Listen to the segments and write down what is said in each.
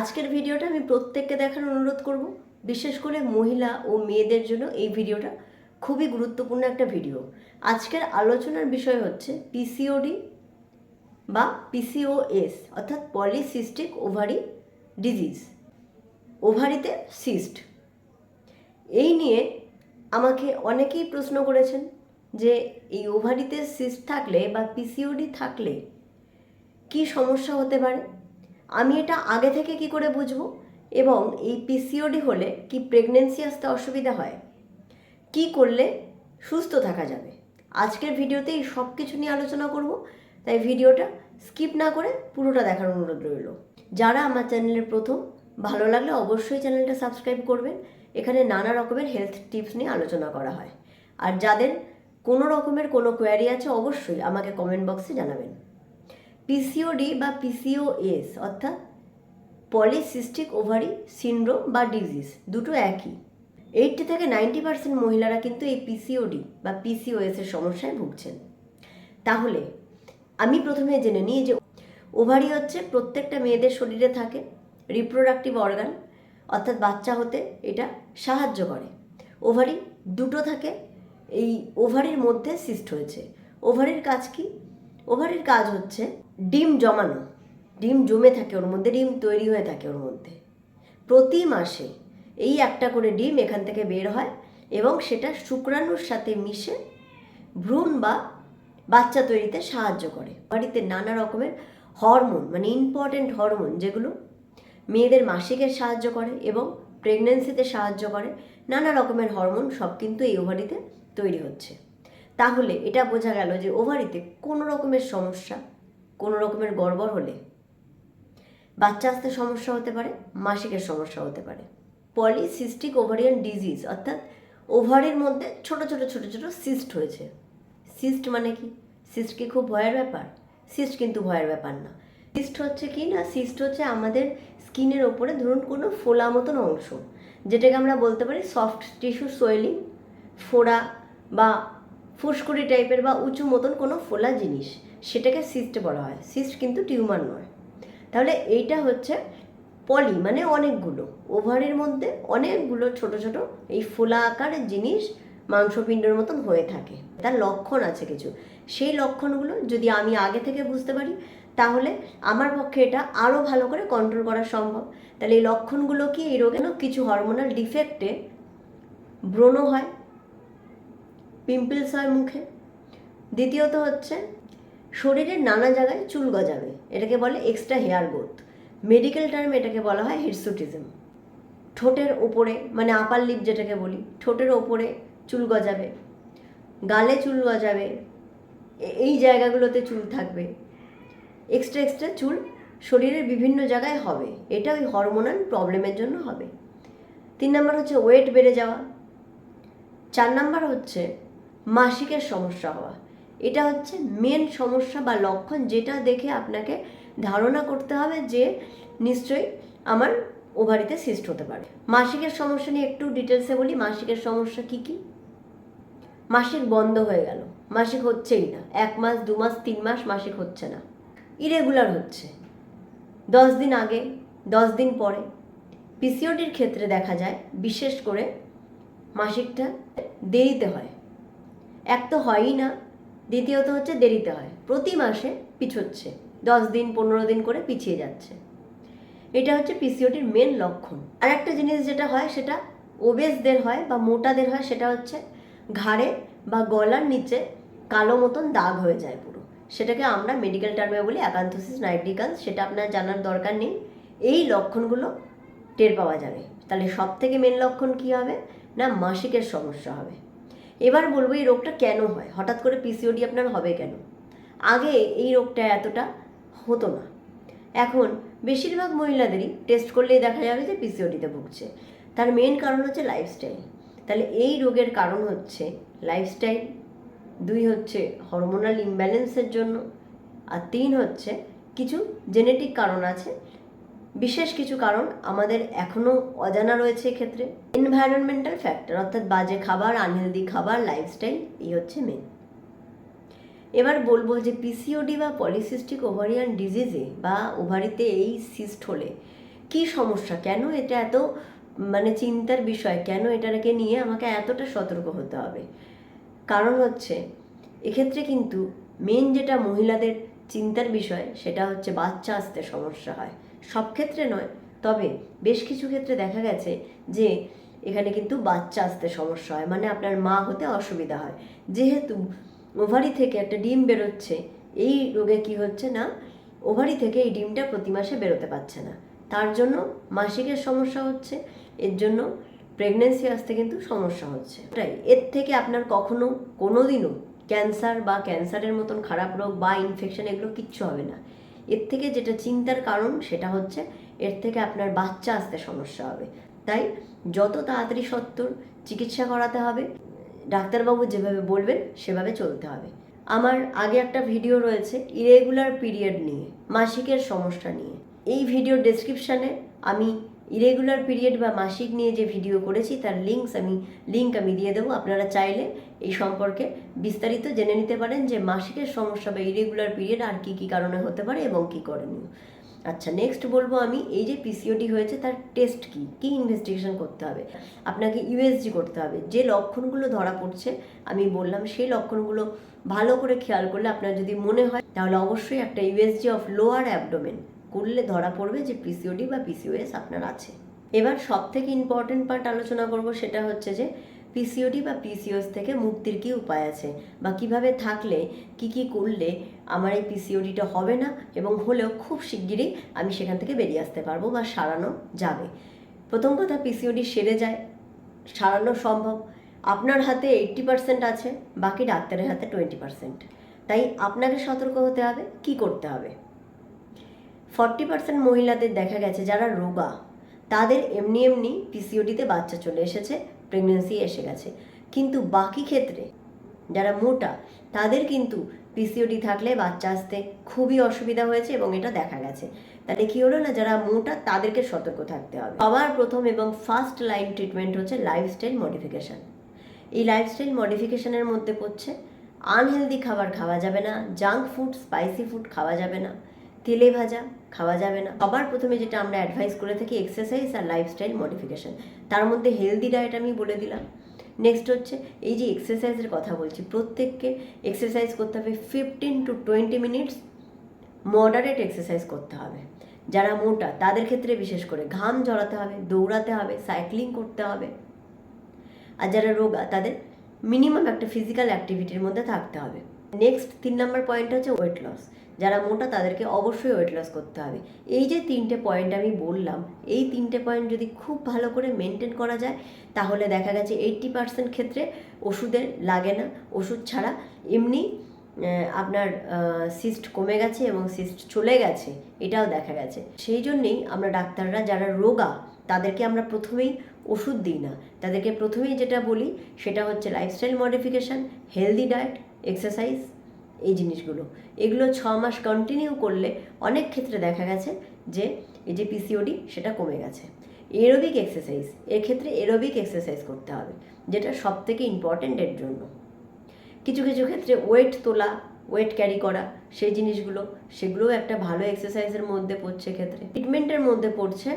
আজকের ভিডিওটা আমি প্রত্যেককে দেখার অনুরোধ করব, বিশেষ করে মহিলা ও মেয়েদের জন্য এই ভিডিওটা খুবই গুরুত্বপূর্ণ একটা ভিডিও। আজকের আলোচনার বিষয় হচ্ছে পিসিওডি বা পিসিওএস অর্থাৎ পলিসিস্টিক ওভারি ডিজিজ, ওভারিতে সিস্ট। এই নিয়ে আমাকে অনেকেই প্রশ্ন করেছেন যে এই ওভারিতে সিস্ট থাকলে বা পিসিওডি থাকলে কি সমস্যা হতে পারে? আমি এটা আগে থেকে কি করে বুঝব? এবং এই পিসিওডি হলে কি প্রেগনেন্সি আসতে অসুবিধা হয়? কি করলে সুস্থ থাকা যাবে? আজকের ভিডিওতে এই সব কিছু নিয়ে আলোচনা করব। তাই ভিডিওটা স্কিপ না করে পুরোটা দেখার অনুরোধ রইল। যারা আমার চ্যানেলের প্রথম, ভালো লাগলে অবশ্যই চ্যানেলটা সাবস্ক্রাইব করবেন। এখানে নানা রকমের হেলথ টিপস নিয়ে আলোচনা করা হয়। আর যাদের কোনো রকমের কোনো কোয়ারি আছে, অবশ্যই আমাকে কমেন্ট বক্সে জানাবেন। পিসিওডি বা পিসিওএস অর্থাৎ পলিসিস্টিক ওভারি সিনড্রোম বা ডিজিজ দুটো একই। এইটটি থেকে নাইনটি পার্সেন্ট মহিলারা কিন্তু এই পিসিওডি বা পিসিওএস এর সমস্যায় ভুগছেন। তাহলে, আমি প্রথমে জেনে নিই যে ওভারি হচ্ছে প্রত্যেকটা মেয়েদের শরীরে থাকে রিপ্রোডাক্টিভ অর্গান অর্থাৎ বাচ্চা হতে এটা সাহায্য করে। ওভারি দুটো থাকে, এই ওভারির মধ্যে সিস্ট হয়েছে। ওভারির কাজ কি? ওভারির কাজ হচ্ছে ডিম জমানো, ডিম জমে থাকে ওর মধ্যে, ডিম তৈরি হয়ে থাকে ওর মধ্যে। প্রতি মাসে এই একটা করে ডিম এখান থেকে বের হয় এবং সেটা শুক্রাণুর সাথে মিশে ভ্রূণ বা বাচ্চা তৈরিতে সাহায্য করে। বাড়িতে নানা রকমের হরমোন মানে ইম্পর্ট্যান্ট হরমোন যেগুলো মেয়েদের মাসিকের সাহায্য করে এবং প্রেগনেন্সিতে সাহায্য করে, নানা রকমের হরমোন সব কিন্তু এই ওভারিতে তৈরি হচ্ছে। তাহলে এটা বোঝা গেল যে ওভারিতে কোনো রকমের সমস্যা কোনো রকমের গড়বড় হলে বাচ্চা আসতে সমস্যা হতে পারে, মাসিকের সমস্যা হতে পারে। পলিসিস্টিক ওভারিয়ান ডিজিজ, অর্থাৎ ওভারের মধ্যে ছোট ছোট ছোট ছোট সিস্ট হয়েছে। সিস্ট মানে কি? সিস্ট কি খুব ভয়ের ব্যাপার? সিস্ট কিন্তু ভয়ের ব্যাপার না। সিস্ট হচ্ছে কি না? সিস্ট হচ্ছে আমাদের স্কিনের ওপরে ধরুন কোনো ফোলা মতন অংশ, যেটাকে আমরা বলতে পারি সফট টিস্যু সোয়েলিং ফোড়া বা ফুসকুড়ি টাইপের বা উঁচু মতন কোনো ফোলা জিনিস। সেটাকে সিস্ট বলা হয়। সিস্ট কিন্তু টিউমার নয়। তাহলে এইটা হচ্ছে পলি মানে অনেকগুলো। ওভারের মধ্যে অনেকগুলো ছোট ছোট এই ফোলা আকারের জিনিস মাংসপিণ্ডের মতন হয়ে থাকে। তার লক্ষণ আছে কিছু। সেই লক্ষণগুলো যদি আমি আগে থেকে বুঝতে পারি, তাহলে আমার পক্ষে এটা আরও ভালো করে কন্ট্রোল করা সম্ভব। তাহলে এই লক্ষণগুলো কি এই রোগে কিছু হরমোনাল ডিফেক্টে ব্রণ হয় পিম্পলস হয় মুখে। দ্বিতীয়ত হচ্ছে শরীরের নানা জায়গায় চুল গজাবে, এটাকে বলে এক্সট্রা হেয়ার গ্রোথ মেডিকেল টার্মে এটাকে বলা হয় হিরসুটিজম ঠোঁটের ওপরে মানে আপার লিপ যেটাকে বলি, ঠোঁটের ওপরে চুল গজাবে, গালে চুল গজাবে এই জায়গাগুলোতে চুল থাকবে। এক্সট্রা এক্সট্রা চুল শরীরের বিভিন্ন জায়গায় হবে, এটা ওই হরমোনাল প্রবলেমের জন্য হবে। তিন নম্বর হচ্ছে ওয়েট বেড়ে যাওয়া। চার নাম্বার হচ্ছে মাসিকের সমস্যা হওয়া। এটা হচ্ছে মেন সমস্যা বা লক্ষণ যেটা দেখে আপনাকে ধারণা করতে হবে যে নিশ্চয়ই আমার ওভারিতে সিস্ট হতে পারে। মাসিকের সমস্যা নিয়ে একটু ডিটেলসে বলি, মাসিকের সমস্যা কি কি? মাসিক বন্ধ হয়ে গেল। মাসিক হচ্ছেই না। এক মাস, দু মাস, তিন মাস মাসিক হচ্ছে না। ইরেগুলার হচ্ছে। দশ দিন আগে, দশ দিন পরে। পিসিওডির ক্ষেত্রে দেখা যায়, বিশেষ করে মাসিকটা দেরিতে হয়। এক তো হয়ই না দ্বিতীয়ত হচ্ছে দেরিতে হয়। প্রতি মাসে পিছোচ্ছে। দশ দিন, পনেরো দিন করে পিছিয়ে যাচ্ছে। এটা হচ্ছে পিসিওটির মেন লক্ষণ। আর একটা জিনিস যেটা হয়, সেটা ওবেসদের হয় বা মোটাদের হয়, সেটা হচ্ছে ঘাড়ে বা গলার নিচে কালো মতন দাগ হয়ে যায় পুরো। সেটাকে আমরা মেডিকেল টার্মে বলি অ্যাকান্থোসিস নাইট্রিকান্স সেটা আপনার জানার দরকার নেই। এই লক্ষণগুলো টের পাওয়া যাবে। তাহলে সব থেকে মেন লক্ষণ কী হবে? না, মাসিকের সমস্যা হবে। এবার বলব এই রোগটা কেন হয়? হঠাৎ করে পিসিওডি আপনার হবে কেন? আগে এই রোগটা এতটা হতো না। এখন বেশিরভাগ মহিলাদেরই টেস্ট করলেই দেখা যাবে যে পিসিওডিতে ভুগছে। তার মেন কারণ হচ্ছে লাইফস্টাইল তাহলে এই রোগের কারণ হচ্ছে লাইফস্টাইল দুই হচ্ছে হরমোনাল ইমব্যালেন্সের জন্য, আর তিন হচ্ছে কিছু জেনেটিক কারণ আছে বিশেষ কিছু কারণ আমাদের এখনও অজানা রয়েছে এক্ষেত্রে। এনভায়রনমেন্টাল ফ্যাক্টর অর্থাৎ বাজে খাবার আনহেলদি খাবার লাইফস্টাইল এই হচ্ছে মেন এবার বলব যে পিসিওডি বা পলিসিস্টিক ওভারিয়ান ডিজিজে বা ওভারিতে এই সিস্ট হলে কি সমস্যা? কেন এটা এত মানে চিন্তার বিষয়? কেন এটাকে নিয়ে আমাকে এতটা সতর্ক হতে হবে? কারণ হচ্ছে, এক্ষেত্রে কিন্তু মেন যেটা মহিলাদের চিন্তার বিষয়, সেটা হচ্ছে বাচ্চা আসতে সমস্যা হয়। সব ক্ষেত্রে নয়, তবে বেশ কিছু ক্ষেত্রে দেখা গেছে যে এখানে কিন্তু বাচ্চা আসতে সমস্যা হয় মানে আপনার মা হতে অসুবিধা হয়। যেহেতু ওভারি থেকে একটা ডিম বেরোচ্ছে, এই রোগে কি হচ্ছে না, ওভারি থেকে এই ডিমটা প্রতি মাসে বেরোতে পারছে না। তার জন্য মাসিকের সমস্যা হচ্ছে, এর জন্য প্রেগনেন্সি আসতে কিন্তু সমস্যা হচ্ছে। তাই এর থেকে আপনার কখনো কোনো দিনও ক্যান্সার বা ক্যান্সারের মতন খারাপ রোগ বা ইনফেকশন এগুলো কিচ্ছু হবে না। এর থেকে যেটা চিন্তার কারণ সেটা হচ্ছে এর থেকে আপনার বাচ্চা আসতে সমস্যা হবে। তাই যত তাড়াতাড়ি সত্তর চিকিৎসা করাতে হবে, ডাক্তারবাবু যেভাবে বলবেন সেভাবে চলতে হবে। আমার আগে একটা ভিডিও রয়েছে ইরেগুলার পিরিয়ড নিয়ে, মাসিকের সমস্যা নিয়ে। এই ভিডিও ডেসক্রিপশানে আমি ইরেগুলার পিরিয়ড বা মাসিক নিয়ে যে ভিডিও করেছি, তার লিঙ্কস আমি লিঙ্ক আমি দিয়ে দেবো। আপনারা চাইলে এই সম্পর্কে বিস্তারিত জেনে নিতে পারেন যে মাসিকের সমস্যা বা ইরেগুলার পিরিয়ড আর কি কি কারণে হতে পারে এবং কি করণীয়। আচ্ছা নেক্সট বলব আমি, এই যে পিসিওডি হয়েছে, তার টেস্ট কি? কি ইনভেস্টিগেশন করতে হবে? আপনাকে ইউএসজি করতে হবে। যে লক্ষণগুলো ধরা পড়ছে, আমি বললাম, সেই লক্ষণগুলো ভালো করে খেয়াল করলে আপনার যদি মনে হয়, তাহলে অবশ্যই একটা ইউএসজি অফ লোয়ার অ্যাবডোমেন করলে ধরা পড়বে যে পিসিওডি বা পিসিওএস আপনার আছে। এবার সব থেকে ইম্পর্টেন্ট পার্ট আলোচনা করব সেটা হচ্ছে যে পিসিওডি বা পিসিওএস থেকে মুক্তির কি উপায় আছে বা কীভাবে থাকলে, কি কি করলে আমার এই পিসিওডিটা হবে না এবং হলেও খুব শিগগিরই আমি সেখান থেকে বেরিয়ে আসতে পারব বা সারানো যাবে। প্রথম কথা পিসিওডি সেরে যায়, সারানো সম্ভব। আপনার হাতে এইট্টি পার্সেন্ট আছে, বাকি ডাক্তারের হাতে টোয়েন্টি পার্সেন্ট তাই আপনাকে সতর্ক হতে হবে, কি করতে হবে? ফর্টি পার্সেন্ট মহিলাদের দেখা গেছে যারা রোগা। তাদের এমনি এমনি পিসিওডিতে বাচ্চা চলে এসেছে প্রেগনেন্সি এসে গেছে। কিন্তু বাকি ক্ষেত্রে, যারা মোটা, তাদের কিন্তু পিসিওডি থাকলে বাচ্চা আসতে খুবই অসুবিধা হয়েছে এবং এটা দেখা গেছে। তাহলে কি হলো না, যারা মোটা, তাদেরকে সতর্ক থাকতে হবে। সবার প্রথম এবং ফার্স্ট লাইন ট্রিটমেন্ট হচ্ছে লাইফস্টাইল মডিফিকেশান এই লাইফস্টাইল মডিফিকেশানের মধ্যে পড়ছে আনহেলদি খাবার খাওয়া যাবে না জাঙ্ক ফুড স্পাইসি ফুড খাওয়া যাবে না, তেলে ভাজা খাওয়া যাবে না। সবার প্রথমে যেটা আমরা অ্যাডভাইস করে থাকি এক্সারসাইজ আর লাইফস্টাইল মডিফিকেশান তার মধ্যে হেলদি ডায়েট আমি বলে দিলাম। নেক্সট হচ্ছে, এই যে এক্সারসাইজের কথা বলছি, প্রত্যেককে এক্সারসাইজ করতে হবে fifteen to twenty minutes moderate exercise করতে হবে। যারা মোটা, তাদের ক্ষেত্রে বিশেষ করে ঘাম ঝরাতে হবে, দৌড়াতে হবে সাইক্লিং করতে হবে। আর যারা রোগা, তাদের মিনিমাম একটা ফিজিক্যাল অ্যাক্টিভিটির মধ্যে থাকতে হবে। নেক্সট তিন নম্বর পয়েন্ট হচ্ছে ওয়েট লস যারা মোটা তাদেরকে অবশ্যই ওয়েট লস করতে হবে। এই যে তিনটে পয়েন্ট আমি বললাম, এই তিনটে পয়েন্ট যদি খুব ভালো করে মেনটেন করা যায়, তাহলে দেখা গেছে এইট্টি পার্সেন্ট ক্ষেত্রে ওষুধের লাগে না। ওষুধ ছাড়া এমনি আপনার সিস্ট কমে গেছে এবং সিস্ট চলে গেছে, এটাও দেখা গেছে। সেই জন্যেই আমরা ডাক্তাররা যারা রোগা, তাদেরকে আমরা প্রথমেই ওষুধ দিই না। তাদেরকে প্রথমেই যেটা বলি, সেটা হচ্ছে lifestyle modification healthy diet exercise এই জিনিসগুলো। এগুলো ছ মাস কন্টিনিউ করলে অনেক ক্ষেত্রে দেখা গেছে যে, এই যে পিসিওডি সেটা কমে গেছে। এরোবিক এক্সারসাইজ এক্ষেত্রে এরোবিক এক্সারসাইজ করতে হবে, যেটা সব থেকে ইম্পর্ট্যান্ট এর জন্য। কিছু কিছু ক্ষেত্রে ওয়েট তোলা ওয়েট ক্যারি করা, সেই জিনিসগুলো, সেগুলোও একটা ভালো এক্সারসাইজের মধ্যে পড়ছে ক্ষেত্রে ট্রিটমেন্টের মধ্যে পড়ছে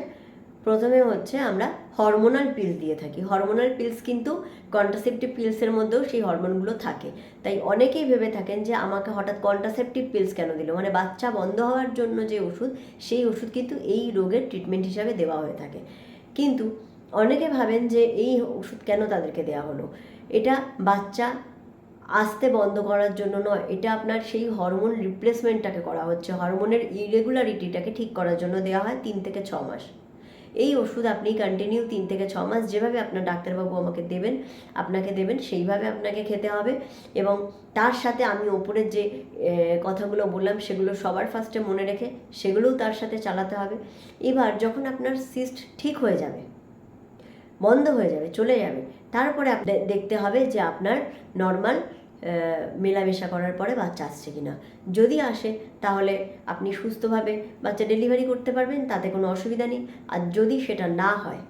প্রথমে হচ্ছে আমরা হরমোনাল পিলস দিয়ে থাকি। হরমোনাল পিলস কিন্তু কন্ট্রাসেপটিভ পিলসের মধ্যেও সেই হরমোনগুলো থাকে। তাই অনেকেই ভেবে থাকেন যে আমাকে হঠাৎ কন্ট্রাসেপটিভ পিলস কেন দিল? মানে বাচ্চা বন্ধ হওয়ার জন্য যে ওষুধ, সেই ওষুধ কিন্তু এই রোগের ট্রিটমেন্ট হিসাবে দেওয়া হয়ে থাকে। কিন্তু অনেকে ভাবেন যে এই ওষুধ কেন তাদেরকে দেওয়া হলো? এটা বাচ্চা আসতে বন্ধ করার জন্য নয়, এটা আপনার সেই হরমোন রিপ্লেসমেন্টটাকে করা হচ্ছে। হরমোনের ইরেগুলারিটিটাকে ঠিক করার জন্য দেওয়া হয় তিন থেকে ছ মাস। এই ওষুধ আপনি কন্টিনিউ তিন থেকে ছ মাস যেভাবে আপনার ডাক্তারবাবু আমাকে দেবেন, আপনাকে দেবেন, সেইভাবে আপনাকে খেতে হবে। এবং তার সাথে আমি ওপরের যে কথাগুলো বললাম, সেগুলো সবার ফার্স্টে মনে রেখে সেগুলোও তার সাথে চালাতে হবে। এবার যখন আপনার সিস্ট ঠিক হয়ে যাবে, বন্ধ হয়ে যাবে, চলে যাবে, তারপরে দেখতে হবে যে আপনার নর্মাল মেলামেশা করার পরে বাচ্চা আসছে কি না যদি আসে, তাহলে আপনি সুস্থভাবে বাচ্চা ডেলিভারি করতে পারবেন, তাতে কোনো অসুবিধা নেই। আর যদি সেটা না হয়,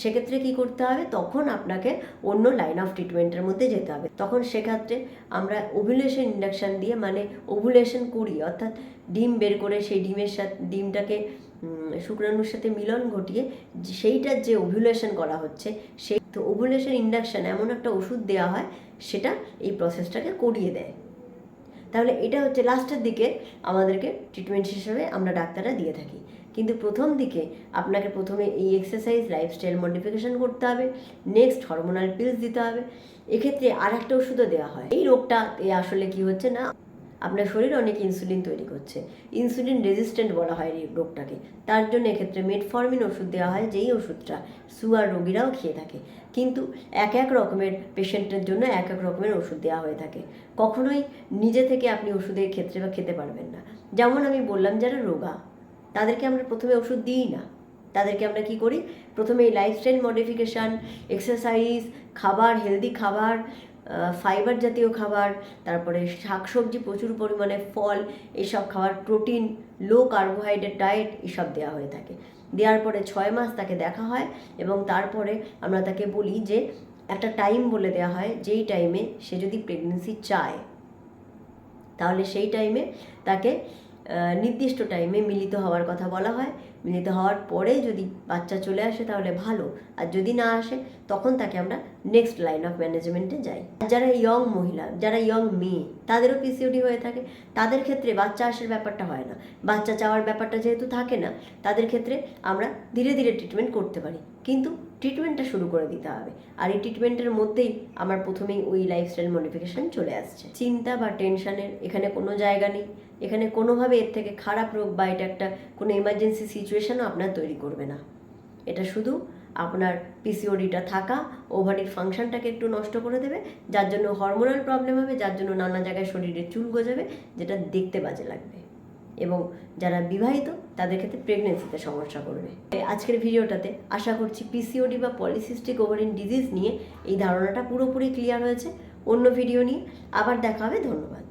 সেক্ষেত্রে কি করতে হবে? তখন আপনাকে অন্য লাইন অফ ট্রিটমেন্টের মধ্যে যেতে হবে। তখন সেক্ষেত্রে আমরা ওভুলেশন ইন্ডাকশান দিয়ে মানে ওভুলেশন করি, অর্থাৎ ডিম বের করে সেই ডিমের সাথে, ডিমটাকে শুক্রাণুর সাথে মিলন ঘটিয়ে সেইটার যে ওভুলেশন করা হচ্ছে, সেই, তো ওভুলেশন ইন্ডাকশান এমন একটা ওষুধ দেওয়া হয় সেটা এই প্রসেসটাকে করিয়ে দেয়। তাহলে এটা হচ্ছে লাস্টের দিকে আমাদেরকে ট্রিটমেন্ট হিসেবে আমরা ডাক্তাররা দিয়ে থাকি। কিন্তু প্রথম দিকে আপনাকে প্রথমে এই এক্সারসাইজ লাইফস্টাইল মডিফিকেশন করতে হবে নেক্সট হরমোনাল পিলস দিতে হবে। এক্ষেত্রে আর একটা ওষুধও দেওয়া হয়। এই রোগটা এ আসলে কি হচ্ছে না আপনার শরীর অনেক ইনসুলিন তৈরি করছে। ইনসুলিন রেজিস্ট্যান্ট বলা হয় রোগটাকে। তার জন্য এক্ষেত্রে মেটফর্মিন ওষুধ দেওয়া হয়, যেই ওষুধটা সুগার রোগীরাও খেয়ে থাকে। কিন্তু এক এক রকমের পেশেন্টের জন্য এক এক রকমের ওষুধ দেওয়া হয়ে থাকে। কখনোই নিজে থেকে আপনি ওষুধের ক্ষেত্রে বা খেতে পারবেন না। যেমন আমি বললাম, যারা রোগা, তাদেরকে আমরা প্রথমে ওষুধ দিই না। তাদেরকে আমরা কি করি? প্রথমে লাইফস্টাইল মডিফিকেশান এক্সারসাইজ খাবার হেলদি খাবার ফাইবার জাতীয় খাবার, তারপরে শাকসবজি প্রচুর পরিমাণে ফল, এসব খাবার প্রোটিন লো কার্বোহাইড্রেট ডায়েট এসব দেওয়া হয়ে থাকে। দেওয়ার পরে ছয় মাস তাকে দেখা হয় এবং তারপরে আমরা তাকে বলি যে, একটা টাইম বলে দেওয়া হয়, যেই টাইমে সে যদি প্রেগনেন্সি চায়, তাহলে সেই টাইমে তাকে নির্দিষ্ট টাইমে মিলিত হওয়ার কথা বলা হয়। মিলিত হওয়ার পরে যদি বাচ্চা চলে আসে তাহলে ভালো। আর যদি না আসে, তখন তাকে আমরা নেক্সট লাইন অফ ম্যানেজমেন্টে যাই। যারা ইয়ং মহিলা, যারা ইয়ং মেয়ে, তাদেরও পিসিওডি হয়ে থাকে। তাদের ক্ষেত্রে বাচ্চা আসার ব্যাপারটা হয় না। বাচ্চা চাওয়ার ব্যাপারটা যেহেতু থাকে না, তাদের ক্ষেত্রে আমরা ধীরে ধীরে ট্রিটমেন্ট করতে পারি। কিন্তু ট্রিটমেন্টটা শুরু করে দিতে হবে। আর এই ট্রিটমেন্টের মধ্যেই আমার প্রথমেই ওই লাইফস্টাইল মডিফিকেশন চলে আসছে। চিন্তা বা টেনশনের এখানে কোনো জায়গা নেই। এখানে কোনোভাবে এর থেকে খারাপ রোগ বা এটা একটা কোনো এমার্জেন্সি সিচুয়েশনও আপনার তৈরি করবে না। এটা শুধু আপনার পিসিওডিটা থাকা ওভারির ফাংশনটাকে একটু নষ্ট করে দেবে, যার জন্য হরমোনাল প্রবলেম হবে, যার জন্য নানা জায়গায় শরীরে চুল গজাবে, যেটা দেখতে বাজে লাগবে। এবং যারা বিবাহিত, তাদের ক্ষেত্রে প্রেগনেন্সিতে সমস্যা করবে আজকের ভিডিওটাতে আশা করছি পিসিওডি বা পলিসিস্টিক ওভারিন ডিজিজ নিয়ে এই ধারণাটা পুরোপুরি ক্লিয়ার হয়েছে। অন্য ভিডিও নিয়ে আবার দেখা হবে, ধন্যবাদ।